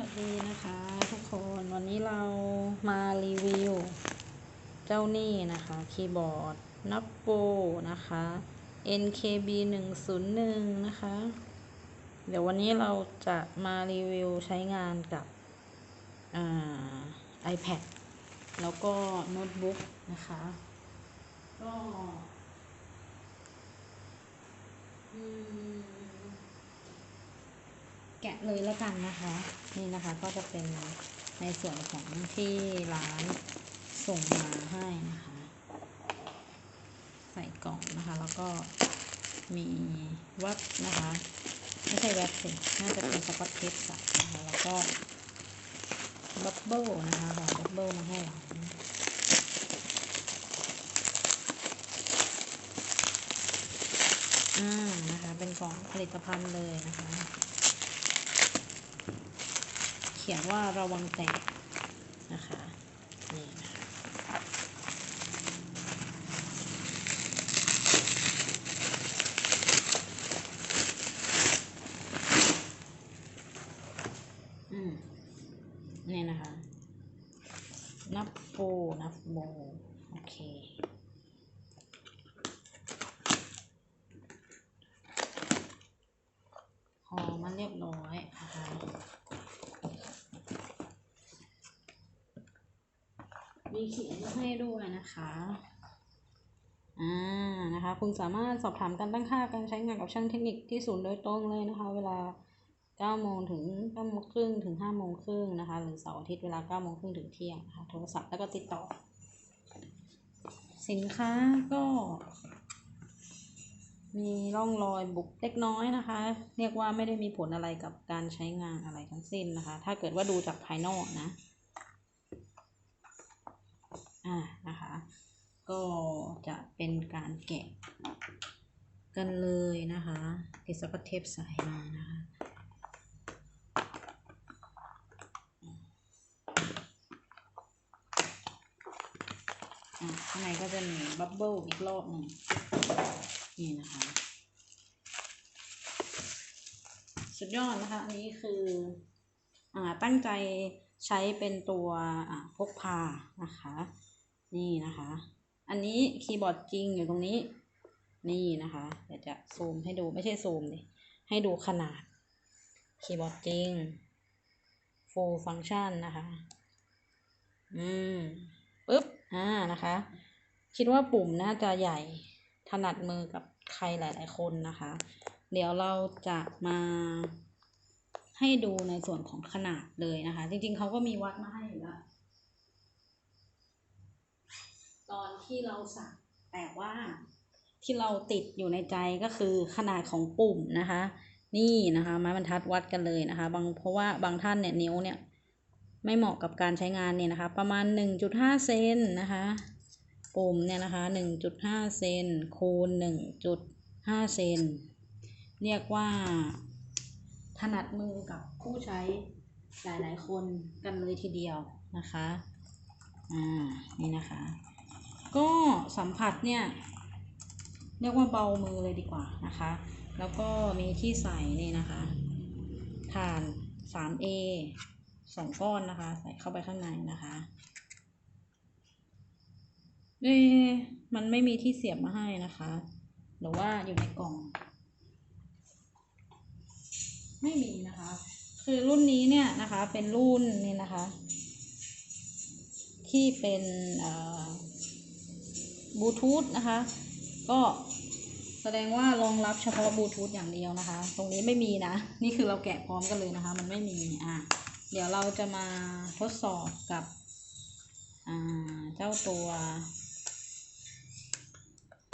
สวัสดีนะคะทุกคนวันนี้เรามารีวิว เจ้านี่นะคะ คีย์บอร์ดนับโปนะคะ NKB 101นะคะ เดี๋ยววันนี้เราจะมารีวิวใช้งานกับอ่า iPad แล้วก็โน้ตบุ๊กนะคะ ก็ อืม แกะเลยแล้วกันนะคะ นี่นะคะก็จะเป็นในส่วนของที่ร้านส่งมาให้นะคะ ใส่กล่องนะคะ แล้วก็มีวัดนะคะไม่ใช่แว็บสิน่าจะเป็นสกอตเทปใส่นะคะแล้วก็บับเบิลนะคะห่อบับเบิลมาให้เราอ่านะคะ เป็นกล่องผลิตภัณฑ์เลยนะคะ ขียนว่าระวังแตกนะคะนี่นะคะอืมนี่นะคะ นับโฟนับโบโอเค พอมันเรียบร้อยนะคะ มีเขียนให้ด้วยนะคะ อ่า นะคะ คุณสามารถสอบถามการตั้งค่าการใช้งานกับช่างเทคนิคที่ศูนย์โดยตรงเลยนะคะ เวลา9โมงถึง9โมงครึ่งถึง5โมงครึ่งนะคะ หรือเสาร์อาทิตย์เวลา9โมงครึ่งถึงเที่ยงนะคะโทรศัพท์แล้วก็ติดต่อ สินค้าก็ มีร่องรอยบุกเล็กน้อยนะคะ เรียกว่าไม่ได้มีผลอะไรกับการใช้งานอะไรทั้งสิ้นนะคะ ถ้าเกิดว่าดูจากภายนอกนะ อ่านะคะ ก็จะเป็นการแกะกันเลยนะคะติดสกอตเทปใส่มานะคะอ่าข้างในก็จะมีบับเบิลอีกรอบหนึ่งนี่นะคะ สุดยอดนะคะ อันนี้คืออตั้งใจใช้เป็นตัวพกพานะคะ นี่นะคะ อันนี้คีย์บอร์ดจริงอยู่ตรงนี้ นี่นะคะเดี๋ยวจะซูมให้ดูไม่ใช่ซูมดิให้ดูขนาด คีย์บอร์ดจริง full function นะคะ อืมปึ๊บ อ่า นะคะ คิดว่าปุ่มน่าจะใหญ่ ถนัดมือกับใครหลาย ๆ คนนะคะ เดี๋ยวเราจะมาให้ดูในส่วนของขนาดเลยนะคะ จริง ๆ เขาก็มีวัดมาให้อยู่แล้ว ตอนที่เราสั่งแต่ว่าที่เราติดอยู่ในใจก็คือขนาดของปุ่มนะคะ นี่นะคะ ไม้บรรทัดวัดกันเลยนะคะ บางเพราะว่าบางท่านเนี่ยนิ้วเนี่ยไม่เหมาะกับการใช้งานเนี่ยนะคะ ประมาณ 1.5 เซนนะคะ ปุ่มเนี่ยนะคะ 1.5 เซนคูณ 1.5 เซนเรียกว่า ถนัดมือกับผู้ใช้หลาย ๆ คนกันเลยทีเดียวนะคะ อ่า นี่นะคะ ก็สัมผัสเนี่ย เรียกว่าเบามือเลยดีกว่านะคะ แล้วก็มีที่ใส่นี่นะคะฐาน 3A สองก้อนนะคะ ใส่เข้าไปข้างในนะคะเอ๊มันไม่มีที่เสียบมาให้นะคะ หรือว่าอยู่ในกล่อง ไม่มีนะคะ คือรุ่นนี้เนี่ยนะคะ เป็นรุ่นนี่นะคะ ที่เป็นเอ่อ บลูทูธนะคะ ก็แสดงว่ารองรับเฉพาะบลูทูธอย่างเดียวนะคะ ตรงนี้ไม่มีนะ นี่คือเราแกะพร้อมกันเลยนะคะ มันไม่มีอะเดี๋ยวเราจะมาทดสอบกับอ่าเจ้าตัว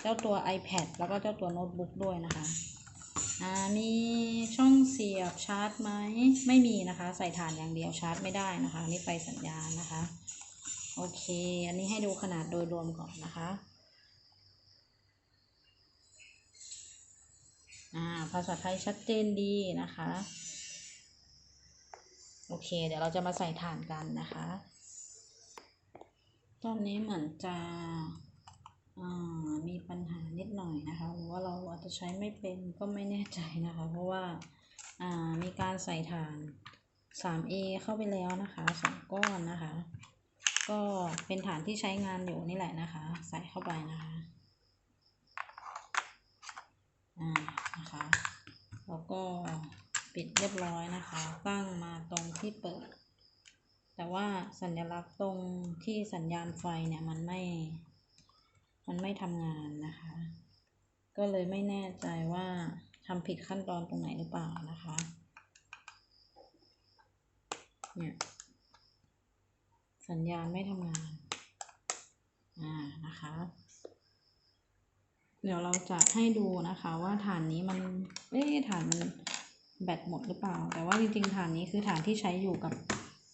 เจ้าตัว iPad แล้วก็เจ้าตัวโน้ตบุ๊กด้วยนะคะอ่ามีช่องเสียบชาร์จไหมไม่มีนะคะ ใส่ถ่านอย่างเดียวชาร์จไม่ได้นะคะ นี่ไฟสัญญาณนะคะ โอเค อันนี้ให้ดูขนาดโดยรวมก่อนนะคะ อ่า ภาษาไทยชัดเจนดีนะคะ โอเค เดี๋ยวเราจะมาใส่ถ่านกันนะคะ ตอนนี้เหมือนจะอ่ามีปัญหานิดหน่อยนะคะหรือว่าเราอาจจะใช้ไม่เป็นก็ไม่แน่ใจนะคะ เพราะว่าอ่ามีการใส่ถ่าน 3A เข้าไปแล้วนะคะสองก้อนนะคะ ก็เป็นฐานที่ใช้งานอยู่นี่แหละนะคะ ใส่เข้าไปนะคะอ่านะคะแล้วก็ปิดเรียบร้อยนะคะ ตั้งมาตรงที่เปิด แต่ว่าสัญลักษณ์ตรงที่สัญญาณไฟเนี่ยมันไม่ มันไม่ทำงานนะคะ ก็เลยไม่แน่ใจว่าทำผิดขั้นตอนตรงไหนหรือเปล่านะคะ เนี่ย สัญญาณไม่ทำงาน อ่า นะคะ เดี๋ยวเราจะให้ดูนะคะว่าฐานนี้มัน เอ๊ฐานมันแบตหมดหรือเปล่า แต่ว่าจริงๆฐานนี้คือฐานที่ใช้อยู่กับ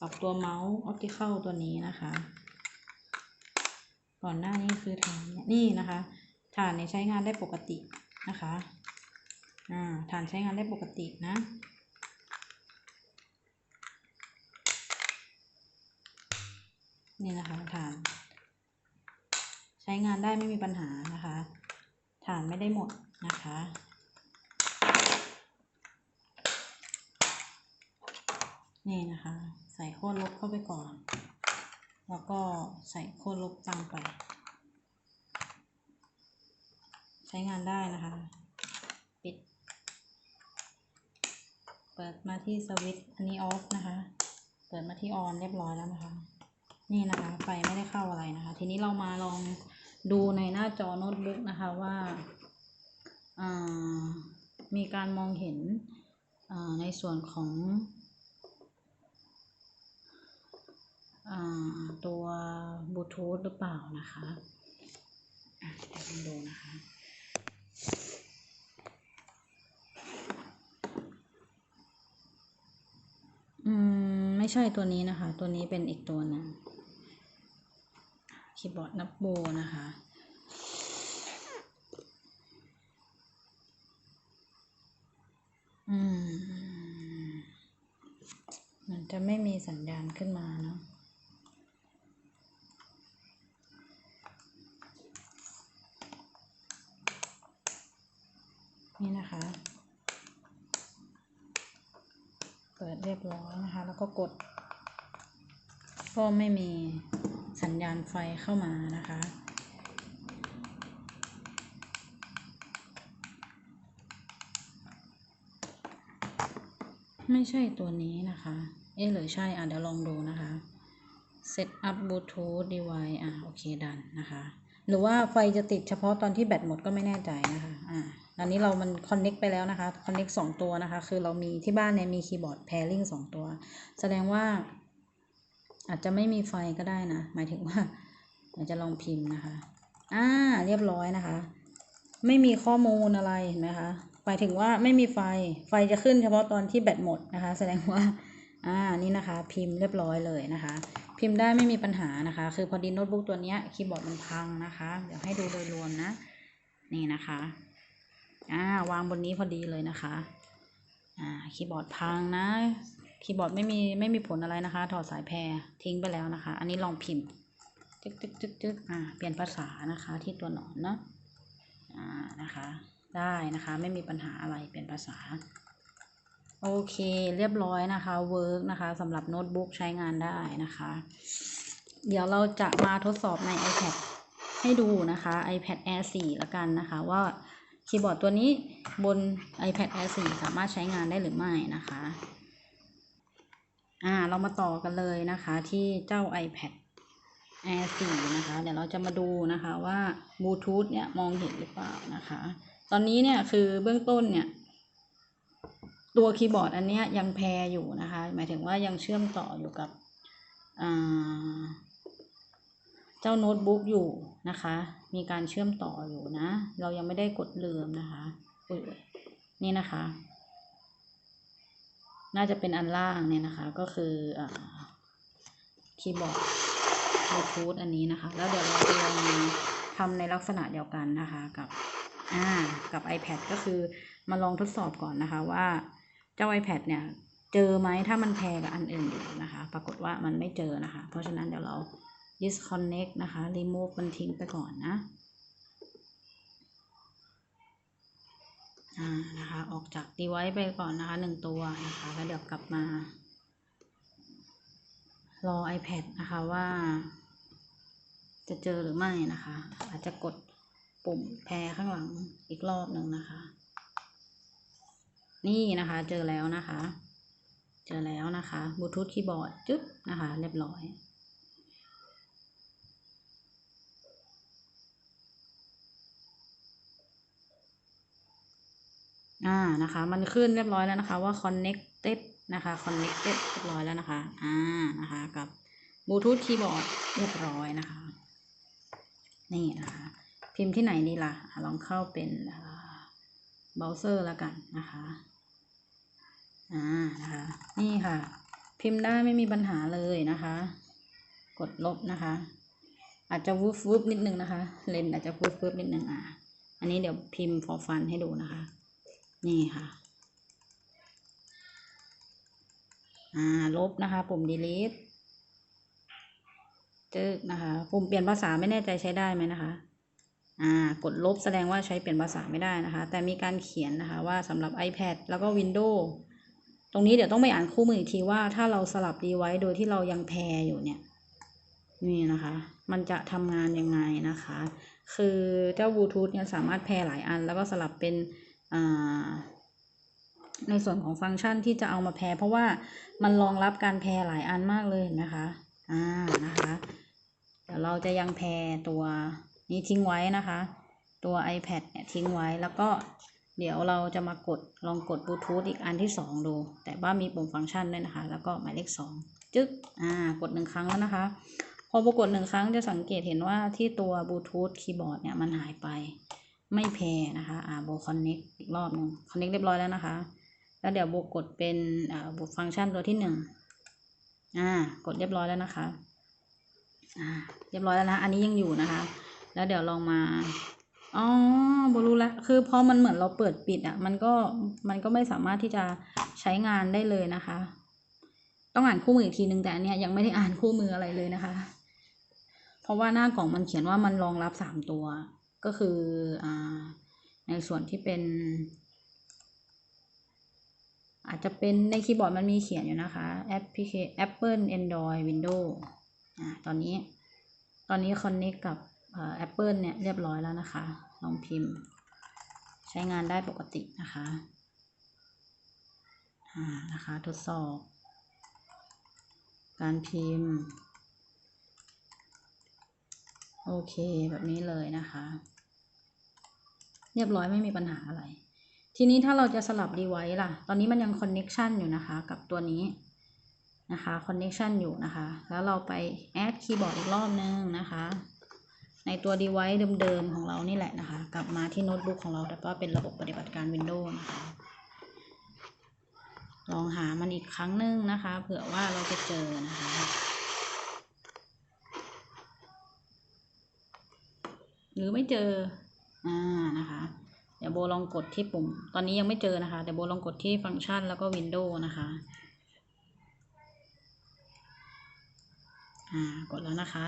กับตัวเมาส์ออปติคอลตัวนี้นะคะ ก่อนหน้านี้คือฐานนี่นี่นะคะ ฐานนี่ยใช้งานได้ปกตินะคะ อ่า ฐานใช้งานได้ปกตินะ นี่นะคะฐาน ใช้งานได้ไม่มีปัญหานะคะฐานไม่ได้หมดนะคะนี่นะคะ ใส่โค้ดลบเข้าไปก่อน แล้วก็ใส่โค้ดลบตามไป ใช้งานได้นะคะ ปิด เปิดมาที่สวิตช์อันนี้ออฟนะคะ เปิดมาที่ออนเรียบร้อยแล้วนะคะ นี่นะคะไฟไม่ได้เข้าอะไรนะคะ ทีนี้เรามาลองดูในหน้าจอโน้ตบุ๊กนะคะว่าามีการมองเห็นในส่วนของอตัวบลูทูธหรือเปล่านะคะเดี๋ยวลองดูนะคะอืม ไม่ใช่ตัวนี้นะคะ ตัวนี้เป็นอีกตัวหนึง คีย์บอร์ดนับโบนะคะ อืม มันจะไม่มีสัญญาณขึ้นมาเนาะนี่นะคะ เปิดเรียบร้อยนะคะ แล้วก็กด ก็ไม่มี สัญญาณไฟเข้ามานะคะ ไม่ใช่ตัวนี้นะคะ เอ๊ะหรือใช่อะเดี๋ยวลองดูนะคะ set up bluetooth device อะโอเคดันนะคะ หรือว่าไฟจะติดเฉพาะตอนที่แบตหมดก็ไม่แน่ใจนะคะอ่าตอนนี้เรามัน connect ไปแล้วนะคะ connect สองตัวนะคะ คือเรามีที่บ้านเนี่ยมีคีย์บอร์ด pairing สองตัว แสดงว่า อาจจะไม่มีไฟก็ได้นะ หมายถึงว่าเดี๋ยวจะลองพิมพ์นะคะ อ่า เรียบร้อยนะคะ ไม่มีข้อมูลอะไรเห็นไหมคะ หมายถึงว่าไม่มีไฟ ไฟจะขึ้นเฉพาะตอนที่แบตหมดนะคะ แสดงว่า อ่า นี่นะคะ พิมพ์เรียบร้อยเลยนะคะ พิมพ์ได้ไม่มีปัญหานะคะ คือพอดีโน้ตบุ๊กตัวเนี้ยคีย์บอร์ดมันพังนะคะ เดี๋ยวให้ดูโดยรวมนะ นี่นะคะ อ่า วางบนนี้พอดีเลยนะคะ อ่า คีย์บอร์ดพังนะ คีย์บอร์ดไม่มีไม่มีผลอะไรนะคะ ถอดสายแพรทิ้งไปแล้วนะคะ อันนี้ลองพิมพ์จึ๊กจึ๊กจึ๊กจึ๊กอ่าเปลี่ยนภาษานะคะที่ตัวหนอนเนาะอ่านะคะ ได้นะคะไม่มีปัญหาอะไรเปลี่ยนภาษา โอเคเรียบร้อยนะคะเวิร์กนะคะสำหรับโน้ตบุ๊กใช้งานได้นะคะ เดี๋ยวเราจะมาทดสอบใน iPad ให้ดูนะคะ iPad Air 4 ละกันนะคะว่าคีย์บอร์ดตัวนี้บน iPad Air 4 สามารถใช้งานได้หรือไม่นะคะ อ่าเรามาต่อกันเลยนะคะที่เจ้า iPad Air 4 นะคะ เดี๋ยวเราจะมาดูนะคะว่าบลูทูธเนี่ยมองเห็นหรือเปล่านะคะ ตอนนี้เนี่ยคือเบื้องต้นเนี่ย ตัวคีย์บอร์ดอันเนี้ยยังแพรอยู่นะคะ หมายถึงว่ายังเชื่อมต่ออยู่กับอ่าเจ้าโน้ตบุ๊กอยู่นะคะ มีการเชื่อมต่ออยู่นะ เรายังไม่ได้กดลืมนะคะนี่นะคะ น่าจะเป็นอันล่างเนี่ยนะคะ ก็คืออ่าคีย์บอร์ดบลูทูธอันนี้นะคะ แล้วเดี๋ยวเราจะลองทำในลักษณะเดียวกันนะคะกับอ่ากับ iPad ก็คือมาลองทดสอบก่อนนะคะ ว่าเจ้า iPad เนี่ยเจอไหมถ้ามันแพรกับอันอื่นอยู่นะคะ ปรากฏว่ามันไม่เจอนะคะ เพราะฉะนั้นเดี๋ยวเรา disconnect นะคะ remove มันทิ้งไปก่อนนะ อ่านะคะ ออกจาก device ไปก่อนนะคะหนึ่งตัวนะคะ แล้วเดี๋ยวกลับมา รอ iPad นะคะว่า จะเจอหรือไม่นะคะ อาจจะกดปุ่มแพรข้างหลังอีกรอบหนึ่งนะคะ นี่นะคะเจอแล้วนะคะ เจอแล้วนะคะบลูทูธคีย์บอร์ดจึ๊บนะคะ เรียบร้อย อ่านะคะ มันขึ้นเรียบร้อยแล้วนะคะว่า connected นะคะ connected เรียบร้อยแล้วนะคะ อ่านะคะกับบลูทูธคีย์บอร์ดเรียบร้อยนะคะ นี่นะคะ พิมพ์ที่ไหนดีล่ะอะลองเข้าเป็นเบราว์เซอร์แล้วกันนะคะ อ่านะคะ นี่ค่ะ พิมพ์ได้ไม่มีปัญหาเลยนะคะ กดลบนะคะ อาจจะวูฟวูฟนิดนึงนะคะ เลนอาจจะวูฟวูฟนิดนึงอะ อันนี้เดี๋ยวพิมพ์ for fun ให้ดูนะคะ นี่ค่ะ อ่า ลบนะคะ ปุ่ม delete จึกนะคะ ปุ่มเปลี่ยนภาษาไม่แน่ใจใช้ได้ไหมนะคะ อ่า กดลบแสดงว่าใช้เปลี่ยนภาษาไม่ได้นะคะ แต่มีการเขียนนะคะว่าสำหรับ iPad แล้วก็ Windows ตรงนี้เดี๋ยวต้องไปอ่านคู่มืออีกทีว่าถ้าเราสลับดีไว้โดยที่เรายังแพรอยู่เนี่ย นี่นะคะ มันจะทำงานยังไงนะคะ คือเจ้าบลูทูธเนี่ยสามารถแพรหลายอัน แล้วก็สลับเป็น ในส่วนของฟังก์ชันที่จะเอามาแพรเพราะว่ามันรองรับการแพรหลายอันมากเลยนะคะอ่านะคะเดี๋ยวเราจะยังแพรตัวนี้ทิ้งไว้นะคะ ตัว iPad เนี่ยทิ้งไว้แล้วก็เดี๋ยวเราจะมากดลองกดบลูทูธอีกอันที่สองดู แต่ว่ามีปุ่มฟังก์ชันด้วยนะคะ แล้วก็หมายเลขสองจึ๊กอ่ากดหนึ่งครั้งแล้วนะคะ พอปรากฏหนึ่งครั้งจะสังเกตเห็นว่าที่ตัวบลูทูธคีย์บอร์ดเนี่ยมันหายไป ไม่แพรนะคะ อ่าโบคอนเน็กอีกรอบหนึ่งคอนเน็กเรียบร้อยแล้วนะคะ แล้วเดี๋ยวโบกดเป็นอ่าบฟังก์ชันตัวที่หนึ่งอ่า กดเรียบร้อยแล้วนะคะ อ่า เรียบร้อยแล้วนะ อันนี้ยังอยู่นะคะ แล้วเดี๋ยวลองมา อ๋อโบรู้ล้วคือพอมันเหมือนเราเปิดปิดอะ มันก็ มันก็ไม่สามารถที่จะใช้งานได้เลยนะคะ ต้องอ่านคู่มืออีกทีนึงแต่อันเนี้ยยังไม่ได้อ่านคู่มืออะไรเลยนะคะ เพราะว่าหน้ากล่องมันเขียนว่ามันรองรับสามตัว ก็คืออ่าในส่วนที่เป็น อาจจะเป็นในคีย์บอร์ดมันมีเขียนอยู่นะคะแอปพลิเค Apple Android Windows อ่าตอนนี้ ตอนนี้ connect กับเอ่อ Apple เนี่ยเรียบร้อยแล้วนะคะ ลองพิมพ์ ใช้งานได้ปกตินะคะอ่านะคะทดสอบ การพิมพ์ โอเค แบบนี้เลยนะคะ เรียบร้อยไม่มีปัญหาอะไร ทีนี้ถ้าเราจะสลับดีไว้ล่ะ ตอนนี้มันยังคอนเน็กชันอยู่นะคะกับตัวนี้นะคะคอนเน็กชันอยู่นะคะ แล้วเราไปแอดคีย์บอร์ดอีกรอบนึงนะคะ ในตัวดีไว้เดิมๆของเรานี่แหละนะคะ กลับมาที่โน้ตบุ๊กของเราแต่ว่าเป็นระบบปฏิบัติการ Windows นะคะ ลองหามันอีกครั้งหนึ่งนะคะ เผื่อว่าเราจะเจอนะคะหรือไม่เจอ อ่านะคะ เดี๋ยวโบลองกดที่ปุ่ม ตอนนี้ยังไม่เจอนะคะ เดี๋ยวโบลองกดที่ฟังก์ชันแล้วก็ Windows นะคะอ่ากดแล้วนะคะ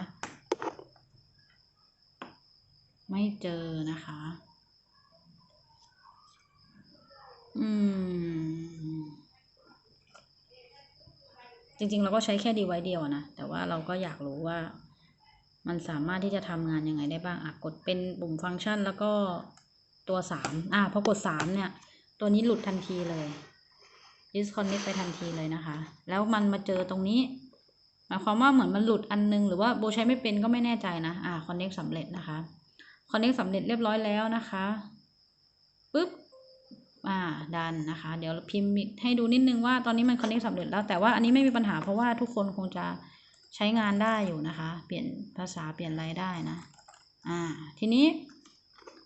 ไม่เจอนะคะ อืม จริงๆ เราก็ใช้แค่ดีไว้เดียวนะ แต่ว่าเราก็อยากรู้ว่า มันสามารถที่จะทำงานยังไงได้บ้างอะกดเป็นปุ่มฟังก์ชันแล้วก็ตัวสามอะพอกดสามเนี่ย ตัวนี้หลุดทันทีเลย disconnect ไปทันทีเลยนะคะ แล้วมันมาเจอตรงนี้หมายความว่าเหมือนมันหลุดอันนึง หรือว่าโบใช้ไม่เป็นก็ไม่แน่ใจนะอ่า connect สำเร็จนะคะ connect สำเร็จเรียบร้อยแล้วนะคะปึ๊บอ่าดันนะคะ เดี๋ยวพิมพ์ให้ดูนิดนึงว่าตอนนี้มัน connect สำเร็จแล้วแต่ว่าอันนี้ไม่มีปัญหาเพราะว่าทุกคนคงจะ ใช้งานได้อยู่นะคะ เปลี่ยนภาษาเปลี่ยนอะไรได้นะ อ่า ทีนี้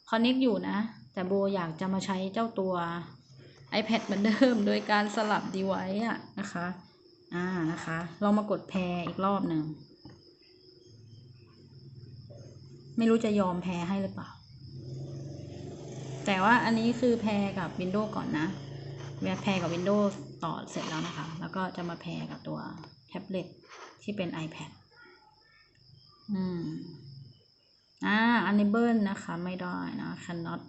connect อยู่นะ แต่โบอยากจะมาใช้เจ้าตัว iPad เหมือนเดิม โดยการสลับดีไว้อะนะคะ อ่านะคะลองมากดแพรอีกรอบหนึ่งไม่รู้จะยอมแพรให้หรือเปล่า แต่ว่าอันนี้คือแพรกับ Windows ก่อนนะแพรกับ Windows ต่อเสร็จแล้วนะคะ แล้วก็จะมาแพรกับตัวแท็บเล็ต ที่เป็น iPad อืมอ่า enable นะคะ ไม่ได้นะ cannot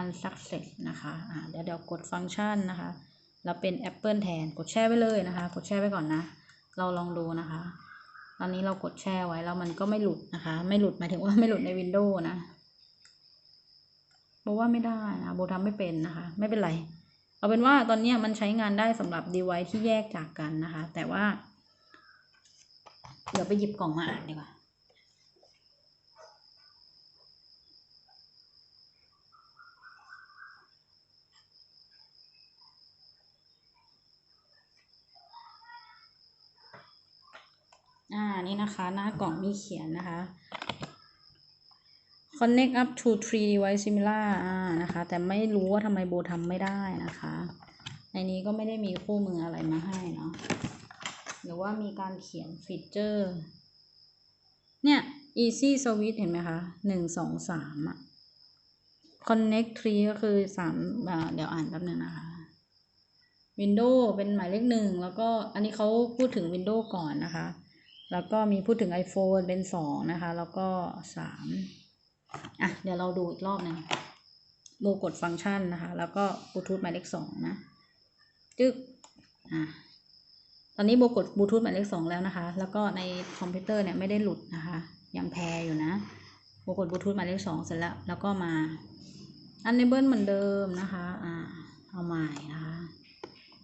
unsuccess นะคะอ่าเดี๋ยวเดี๋ยวกดฟังก์ชันนะคะ แล้วเป็น Apple แทน กดแช่ไว้เลยนะคะ กดแช่ไว้ก่อนนะ เราลองดูนะคะ ตอนนี้เรากดแช่ไว้แล้วมันก็ไม่หลุดนะคะ ไม่หลุดหมายถึงว่าไม่หลุดในวินโดว์นะโบว่าไม่ได้นะโบทำไม่เป็นนะคะ ไม่เป็นไร เอาเป็นว่าตอนนี้มันใช้งานได้สำหรับ device ที่แยกจากกันนะคะ แต่ว่า เดี๋ยวไปหยิบกล่องมาอ่านดีกว่า อ่า นี่นะคะ หน้ากล่องมีเขียนนะคะ connect up to three device similar อ่า นะคะ แต่ไม่รู้ว่าทำไมโบทำไม่ได้นะคะ ในนี้ก็ไม่ได้มีคู่มืออะไรมาให้เนาะ หรือว่ามีการเขียนฟีเจอร์ เนี่ย easy switch เห็นไหมคะหนึ่งสองสามอะ connect tree ก็คือสามอ่าเดี๋ยวอ่านแป๊บนึงนะคะ Windows เป็นหมายเลขหนึ่งแล้วก็อันนี้เขาพูดถึง Windows ก่อนนะคะ แล้วก็มีพูดถึง iPhone เป็นสองนะคะ แล้วก็สามอะ เดี๋ยวเราดูอีกรอบหนึ่งโบกดฟังก์ชันนะคะ แล้วก็บลูทูธหมายเลขสองนะ จึ๊กอะ อนนี้โบกดบลูทูธหมายเลขสองแล้วนะคะ แล้วก็ในคอมพิวเตอร์เนี่ยไม่ได้หลุดนะคะ ยังแพรอยู่นะโบกดบลูทูธหมายเลขสองเสร็จแล้ว แล้วก็มาอันเนเบิลเหมือนเดิมนะคะ อ่า เอาใหม่นะคะ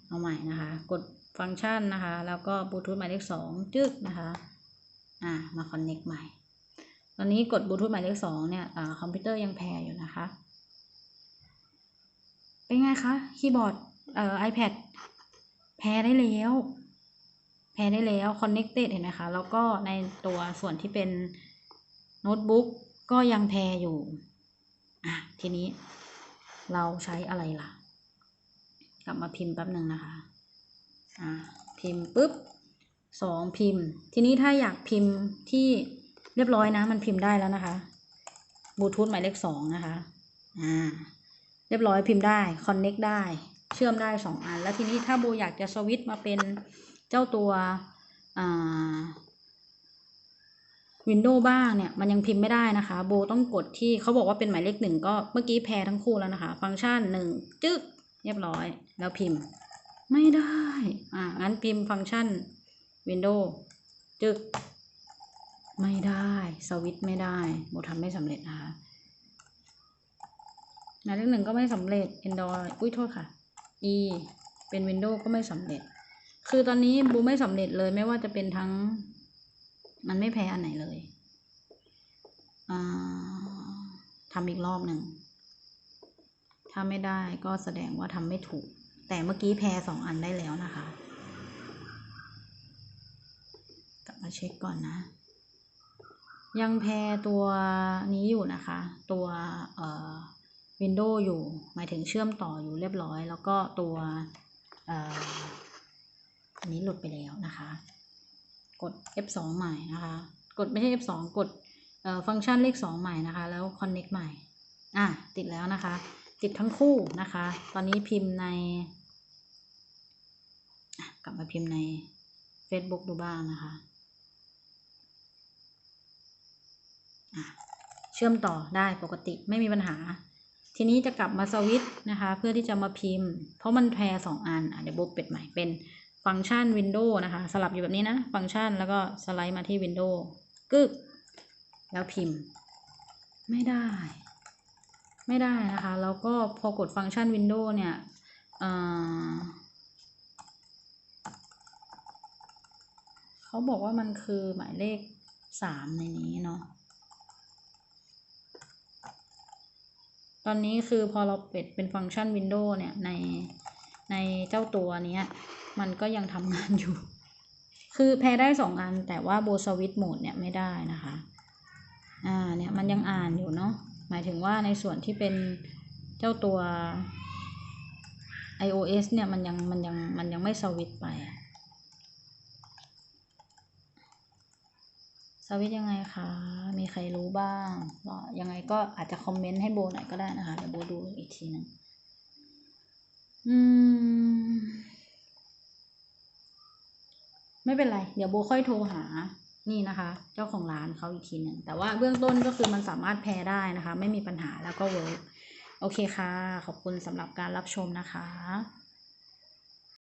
เอาใหม่นะคะ กดฟังก์ชันนะคะ แล้วก็บลูทูธหมายเลขสองจึ๊กนะคะ อ่า มาคอนเน็กใหม่ ตอนนี้กดบลูทูธหมายเลขสองเนี่ย อ่า คอมพิวเตอร์ยังแพรอยู่นะคะ เป็นไงคะ คีย์บอร์ด เอ่อ iPad แพรได้แล้ว แพรได้แล้ว connected เห็นไหมคะ แล้วก็ในตัวส่วนที่เป็นโน้ตบุ๊กก็ยังแพรอยู่ อะ ทีนี้เราใช้อะไรล่ะ กลับมาพิมพ์แป๊บหนึ่งนะคะ อ่าพิมพ์ปุ๊บสองพิมพ์ ทีนี้ถ้าอยากพิมพ์ที่เรียบร้อยนะ มันพิมพ์ได้แล้วนะคะบลูทูธหมายเลขสองนะคะ อ่า เรียบร้อยพิมพ์ได้ คอนเน็กได้ เชื่อมได้สองอัน แล้วทีนี้ถ้าโบอยากจะสวิตช์มาเป็น เจ้าตัวอ่าวินโดว์บ้างเนี่ย มันยังพิมพ์ไม่ได้นะคะ โบต้องกดที่เขาบอกว่าเป็นหมายเลขหนึ่งก็เมื่อกี้แพรทั้งคู่แล้วนะคะ ฟังก์ชันหนึ่งจึ๊กเรียบร้อย แล้วพิมพ์ ไม่ได้ อ่างั้นพิมพ์ฟังก์ชัน Windows จึ๊กไม่ได้สวิตช์ไม่ได้โบทำไม่สำเร็จนะคะหมายเลขหนึ่งก็ไม่สำเร็จ Android อุ้ยโทษค่ะ E เป็น Windows ก็ไม่สำเร็จ คือตอนนี้บูไม่สำเร็จเลยไม่ว่าจะเป็นทั้ง มันไม่แพ้อันไหนเลยอ่าทำอีกรอบหนึ่ง ถ้าไม่ได้ก็แสดงว่าทำไม่ถูก แต่เมื่อกี้แพรสองอันได้แล้วนะคะ กลับมาเช็คก่อนนะ ยังแพรตัวนี้อยู่นะคะ ตัวเอ่อ Windows อยู่ หมายถึงเชื่อมต่ออยู่เรียบร้อย แล้วก็ตัวเอ่อ อันนี้หลุดไปแล้วนะคะ กด F2 ใหม่นะคะ กดไม่ใช่ F2 กดเอ่อฟังก์ชันเลข 2 ใหม่นะคะ แล้ว Connect ใหม่ อะ ติดแล้วนะคะ ติดทั้งคู่นะคะ ตอนนี้พิมพ์ในอะกลับมาพิมพ์ใน Facebook ดูบ้างนะคะอะเชื่อมต่อได้ปกติไม่มีปัญหา ทีนี้จะกลับมาสวิตช์นะคะ เพื่อที่จะมาพิมพ์ เพราะมันแพรสองอันอะเดี๋ยวโบกเป็ดใหม่เป็น ฟังก์ชัน Windows นะคะ สลับอยู่แบบนี้นะ ฟังก์ชันแล้วก็สไลด์มาที่ Windows กึก แล้วพิมพ์ ไม่ได้ ไม่ได้นะคะ แล้วก็พอกดฟังก์ชัน Windows เนี่ยเขาบอกว่ามันคือหมายเลขสามในนี้เนาะตอนนี้คือพอเราเปิดเป็นฟังก์ชัน Windows เนี่ยใน ในเจ้าตัวเนี้ย มันก็ยังทำงานอยู่ คือแพ้ได้สองอันแต่ว่าโบสวิตโหมดเนี่ยไม่ได้นะคะ อ่าเนี่ยมันยังอ่านอยู่เนาะหมายถึงว่าในส่วนที่เป็นเจ้าตัว iOS เนี่ยมันยังมันยังมันยังไม่สวิตไป สวิตยังไงคะ มีใครรู้บ้างก็ยังไงก็อาจจะคอมเมนต์ให้โบหน่อยก็ได้นะคะเดี๋ยวโบดูอีกทีหนึง อืม ไม่เป็นไร เดี๋ยวโบค่อยโทรหา นี่นะคะ เจ้าของร้านเขาอีกทีหนึ่ง แต่ว่าเบื้องต้นก็คือมันสามารถแพ้ได้นะคะ ไม่มีปัญหาแล้วก็เวิร์กโอเคค่ะ ขอบคุณสำหรับการรับชมนะคะ